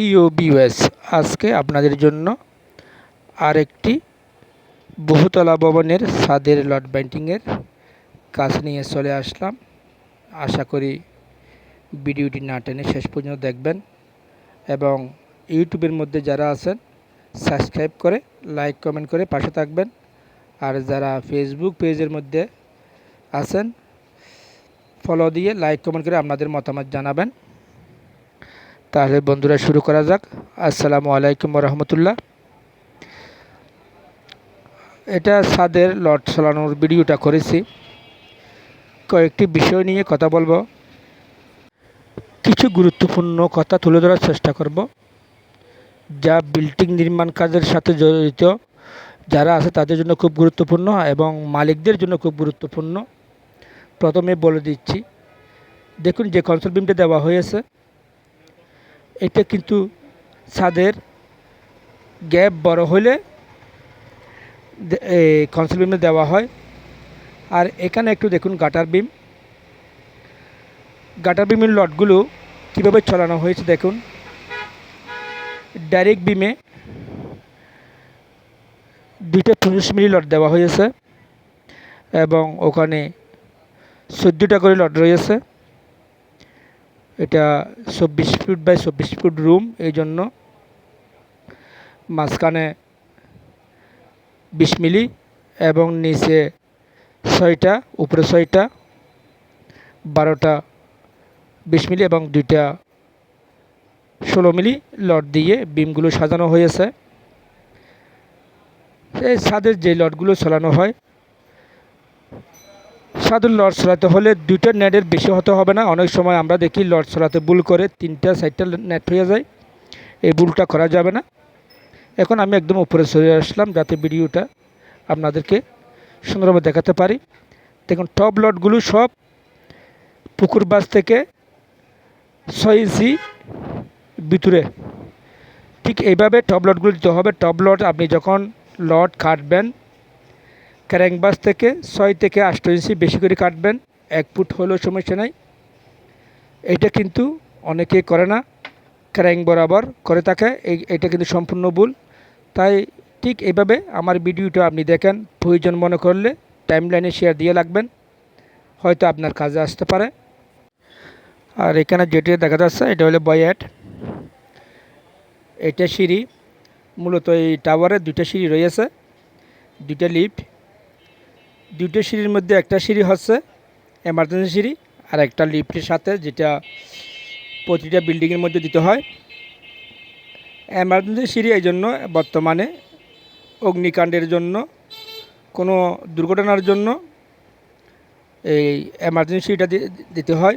প্রিয় বিওএস আজকে আপনাদের জন্য আরেকটি বহুতলা ভবনের ছাদের লট বাইন্ডিংয়ের কাজ নিয়ে চলে আসলাম। আশা করি ভিডিওটি না টেনে শেষ পর্যন্ত দেখবেন এবং ইউটিউবের মধ্যে যারা আছেন, সাবস্ক্রাইব করে, লাইক, কমেন্ট করে পাশে থাকবেন। আর যারা ফেসবুক পেজের মধ্যে আছেন ফলো দিয়ে লাইক, কমেন্ট করে আপনাদের মতামত জানাবেন। তাহলে বন্ধুরা শুরু করা যাক। আসসালামু আলাইকুম রহমতুল্লাহ। এটা সাদের লট চালানোর ভিডিওটা করেছি। কয়েকটি বিষয় নিয়ে কথা বলব। কিছু গুরুত্বপূর্ণ কথা তুলে ধরার চেষ্টা করব। যা বিল্ডিং নির্মাণ কাজের সাথে জড়িত, যারা আছে তাদের জন্য খুব গুরুত্বপূর্ণ এবং মালিকদের জন্য খুব গুরুত্বপূর্ণ। প্রথমে বলে দিচ্ছি, দেখুন যে কনসোল বিমটা দেওয়া হয়েছে। এটা কিন্তু ছাদের গ্যাপ বড় হলে কনসোল বিমে দেওয়া হয়। আর এখানে একটু দেখুন গাটার বিম গাটার বিমের লটগুলো কীভাবে চলানো হয়েছে দেখুন। ডাইরেক্ট বিমে দুইটা পঁচিশ মিলি লট দেওয়া হয়েছে এবং ওখানে চোদ্দোটা করে লট রয়েছে। এটা চব্বিশ ফুট বাই চব্বিশ ফুট রুম এই জন্য মাঝখানে বিশ মিলি এবং নিচে ছয়টা, উপরে ছয়টা, বারোটা বিশ মিলি এবং দুইটা ষোলো মিলি লট দিয়ে বিমগুলো সাজানো হয়েছে। এই ছাদের যে লটগুলো চালানো হয় সাধুর লট ছড়াতে হলে দুইটা নেটের বেশি হতে হবে না। অনেক সময় আমরা দেখি লট ছড়াতে ভুল করে তিনটা, চারটা নেট হয়ে যায়। এই ভুলটা করা যাবে না। এখন আমি একদম উপরে চলে আসলাম যাতে ভিডিওটা আপনাদেরকে সুন্দরভাবে দেখাতে পারি। দেখুন টপ লটগুলো সব পুকুর বাস থেকে ছয় ইঞ্চি ভিতরে। ঠিক এইভাবে টপ লটগুলো দিতে হবে। টপ লট আপনি যখন লট কাটবেন ক্র্যাঙ্কবাস থেকে ছয় থেকে আষ্ট ইঞ্চি বেশি করে কাটবেন। এক ফুট হলেও সমস্যা নাই। এটা কিন্তু অনেকে করে না। ক্র্যাঙ্ক বরাবর করে থাকে। এটা কিন্তু সম্পূর্ণ ভুল। তাই ঠিক এইভাবে আমার ভিডিওটা আপনি দেখেন। প্রয়োজন মনে করলে টাইম লাইনে শেয়ার দিয়ে লাগবেন হয়তো আপনার কাজে আসতে পারে। আর এখানে যেটি দেখা যাচ্ছে, এটা হলো বয়াট। এটা সিঁড়ি। মূলত এই টাওয়ারে দুইটা সিঁড়ি রয়েছে। দুইটা লিফট দুটো সিঁড়ির মধ্যে একটা সিঁড়ি হচ্ছে এমার্জেন্সি সিঁড়ি আর একটা লিফটের সাথে যেটা প্রতিটা বিল্ডিংয়ের মধ্যে দিতে হয়। এমার্জেন্সি সিঁড়ি এই জন্য বর্তমানে অগ্নিকাণ্ডের জন্য, কোনো দুর্ঘটনার জন্য এই এমার্জেন্সি সিঁড়িটা দিতে হয়।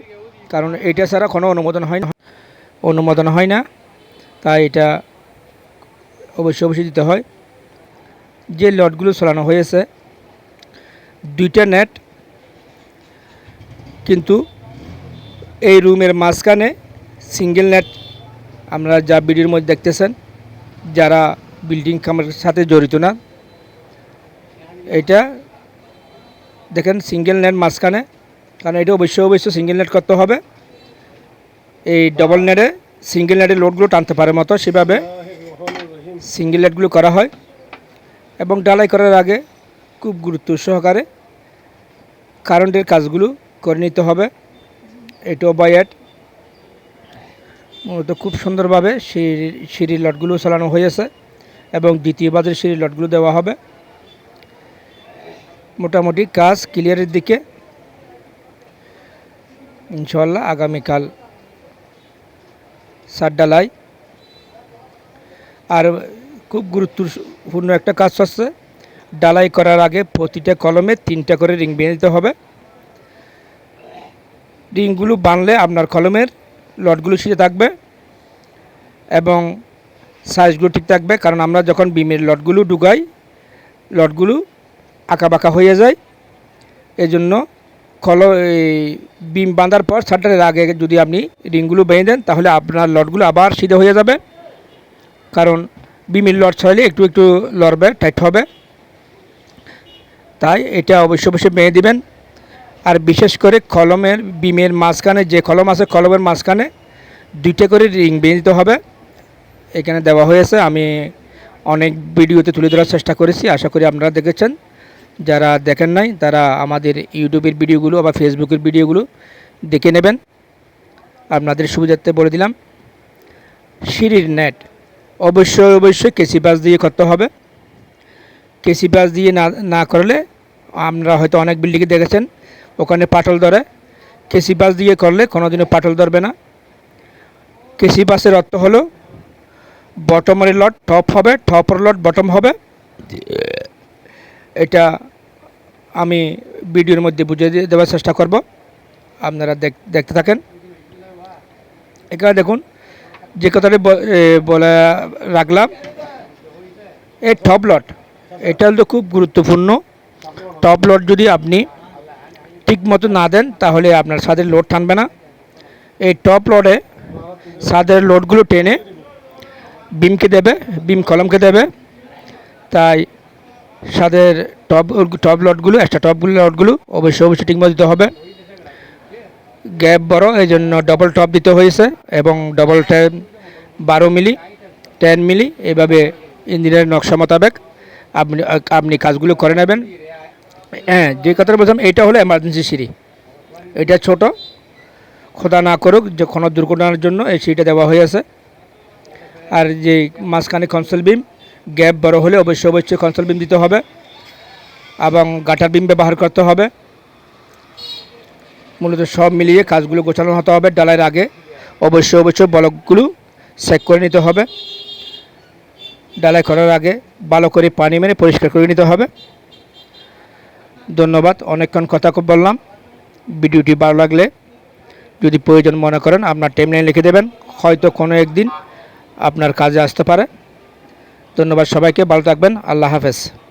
কারণ এটা ছাড়া কোনো অনুমোদন হয় না। অনুমোদন হয় না, তাই এটা অবশ্যই অবশ্যই দিতে হয়। যে লটগুলো চালানো হয়েছে দুইটা নেট, কিন্তু এই রুমের মাঝখানে সিঙ্গেল নেট আমরা যা ভিডিওর মধ্যে দেখতেছেন, যারা বিল্ডিং কামের সাথে জড়িত না, এটা দেখেন সিঙ্গেল নেট মাঝখানে, কারণ এটা অবশ্যই অবশ্যই সিঙ্গেল নেট করতে হবে। এই ডবল নেটে সিঙ্গেল নেটের লোডগুলো টানতে পারে মতো, সেভাবে সিঙ্গেল নেটগুলো করা হয়। এবং ডালাই করার আগে খুব গুরুত্ব সহকারে কারেন্টের কাজগুলো করে নিতে হবে। এটাও বায়াট মূলত খুব সুন্দরভাবে সিঁড়ি সিঁড়ির লটগুলো চালানো হয়েছে এবং দ্বিতীয় বাজের সিঁড়ির লটগুলো দেওয়া হবে। মোটামুটি কাজ ক্লিয়ারের দিকে। ইনশাল্লাহ আগামীকাল সার ডালাই আর খুব গুরুত্বপূর্ণ একটা কাজ হচ্ছে ডালাই করার আগে প্রতিটা কলমে তিনটা করে রিং বেঁধে দিতে হবে। রিংগুলো বানলে আপনার কলমের লটগুলো সিটে থাকবে এবং সাইজগুলো ঠিক থাকবে, কারণ আমরা যখন বিমের লটগুলো ঢুকাই, লটগুলো আঁকা বাঁকা হয়ে যায়। এজন্য কল এই বিম বাঁধার পর শাটারের আগে যদি আপনি রিংগুলো বেঁধে দেন, তাহলে আপনার লটগুলো আবার সিধে হয়ে যাবে। কারণ বিমের লট ছড়ালে একটু একটু লড়বে টাইট হবে। তাই এটা অবশ্যই অবশ্যই বেঁধে দিবেন। আর বিশেষ করে কলমের বিমের মাঝখানে, যে কলম আছে কলমের মাঝখানে, দুইটা করে রিং বেঁধে দিতে হবে। এখানে দেওয়া হয়েছে, আমি অনেক ভিডিওতে তুলে ধরার চেষ্টা করেছি, আশা করি আপনারা দেখেছেন। যারা দেখেন নাই, তারা আমাদের ইউটিউবের ভিডিওগুলো বা ফেসবুকের ভিডিওগুলো দেখে নেবেন। আপনাদের সুবিধার্থে বলে দিলাম, সিঁড়ির নেট অবশ্যই অবশ্যই কেসি বাস দিয়ে করতে হবে। কেসি বাস দিয়ে না না করলে আমরা হয়তো অনেক বিল্ডিংয়ে দেখেছেন। ওখানে পাটল ধরে। কেসি বাস দিয়ে করলে কোনোদিনও পাটল ধরবে না। কেসি বাসের অর্থ হলো বটমের লট টপ হবে টপের লট বটম হবে। এটা আমি ভিডিওর মধ্যে বুঝিয়ে দেওয়ার চেষ্টা করব। আপনারা দেখ- দেখতে থাকেন। এখানে দেখুন, যে কথাটি বলে রাখলাম এই টপ লট এটা হলো খুব গুরুত্বপূর্ণ। টপ লোড যদি আপনি ঠিক মতো না দেন, তাহলে আপনার ছাদের লোড টানবে না। এই টপ লোডে ছাদের লোডগুলো টেনে বিমকে দেবে, বিম কলমকে দেবে। তাই ছাদের টপ টপ লটগুলো এক্সট্রা টপগুলো লটগুলো অবশ্যই অবশ্যই ঠিকমতো দিতে হবে। গ্যাপ বড়, এই জন্য ডবল টপ দিতে হয়েছে এবং ডবল টেন বারো মিলি টেন মিলি, এভাবে ইঞ্জিনিয়ারের নকশা মোতাবেক আপনি আপনি কাজগুলো করে নেবেন। হ্যাঁ যে কথাটা বলছিলাম এইটা হলো এমার্জেন্সি সিঁড়ি। এটা ছোট, খোদা না করুক, যে কোনো দুর্ঘটনার জন্য এই সিঁড়িটা দেওয়া হয়েছে আর যে মাঝখানে কনসোল বিম গ্যাপ বড় হলে অবশ্যই অবশ্যই কনসোল বিম দিতে হবে এবং গাটার বিম ব্যবহার করতে হবে। মূলত সব মিলিয়ে কাজগুলো গোছানো হতে হবে ডালাইয়ের আগে। অবশ্যই অবশ্যই বলকগুলো চেক করে নিতে হবে। ডালাই করার আগে ভালো করে পানি মেরে পরিষ্কার করে নিতে হবে। ধন্যবাদ। অনেকক্ষণ কথা বললাম। ভিডিওটি ভালো লাগলে যদি প্রয়োজন মনে করেন আপনার টাইমলাইন লিখে দেবেন। হয়তো কোনো একদিন আপনার কাজে আসতে পারে। ধন্যবাদ সবাইকে, ভালো থাকবেন। আল্লাহ হাফেজ।